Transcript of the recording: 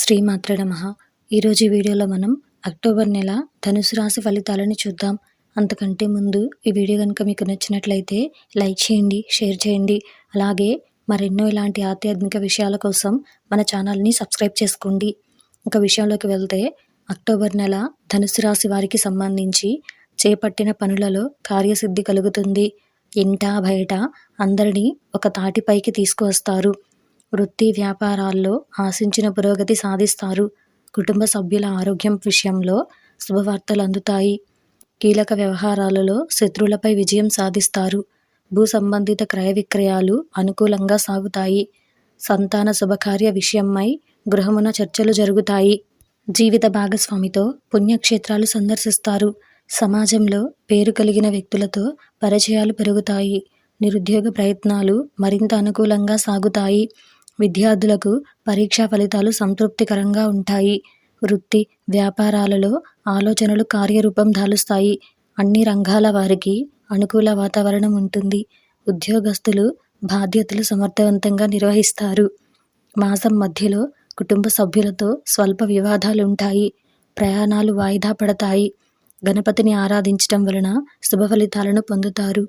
శ్రీమాత్ర నమః. ఈరోజు వీడియోలో మనం అక్టోబర్ నెల ధనుసు రాశి ఫలితాలను చూద్దాం. అంతకంటే ముందు ఈ వీడియో కనుక మీకు నచ్చినట్లయితే లైక్ చేయండి షేర్ చేయండి. అలాగే మరెన్నో ఇలాంటి ఆధ్యాత్మిక విషయాల కోసం మన ఛానల్ని సబ్స్క్రైబ్ చేసుకోండి. ఒక విషయంలోకి వెళ్తే అక్టోబర్ నెల ధనుసు రాశి వారికి సంబంధించి చేపట్టిన పనులలో కార్యసిద్ధి కలుగుతుంది. ఇంట బయట అందరినీ ఒక తాటిపైకి తీసుకువస్తారు. వృత్తి వ్యాపారాల్లో ఆశించిన పురోగతి సాధిస్తారు. కుటుంబ సభ్యుల ఆరోగ్యం విషయంలో శుభవార్తలు అందుతాయి. కీలక వ్యవహారాలలో శత్రువులపై విజయం సాధిస్తారు. భూ సంబంధిత క్రయ విక్రయాలు అనుకూలంగా సాగుతాయి. సంతాన శుభకార్య విషయమై గృహమున చర్చలు జరుగుతాయి. జీవిత భాగస్వామితో పుణ్యక్షేత్రాలు సందర్శిస్తారు. సమాజంలో పేరు కలిగిన వ్యక్తులతో పరిచయాలు పెరుగుతాయి. నిరుద్యోగ ప్రయత్నాలు మరింత అనుకూలంగా సాగుతాయి. విద్యార్థులకు పరీక్షా ఫలితాలు సంతృప్తికరంగా ఉంటాయి. వృత్తి వ్యాపారాలలో ఆలోచనలు కార్యరూపం దాలుస్తాయి అన్ని రంగాల వారికి అనుకూల వాతావరణం ఉంటుంది. ఉద్యోగస్తులు బాధ్యతలు సమర్థవంతంగా నిర్వహిస్తారు. మాసం మధ్యలో కుటుంబ సభ్యులతో స్వల్ప వివాదాలు ఉంటాయి ప్రయాణాలు వాయిదా పడతాయి. గణపతిని ఆరాధించటం వలన శుభ ఫలితాలను పొందుతారు.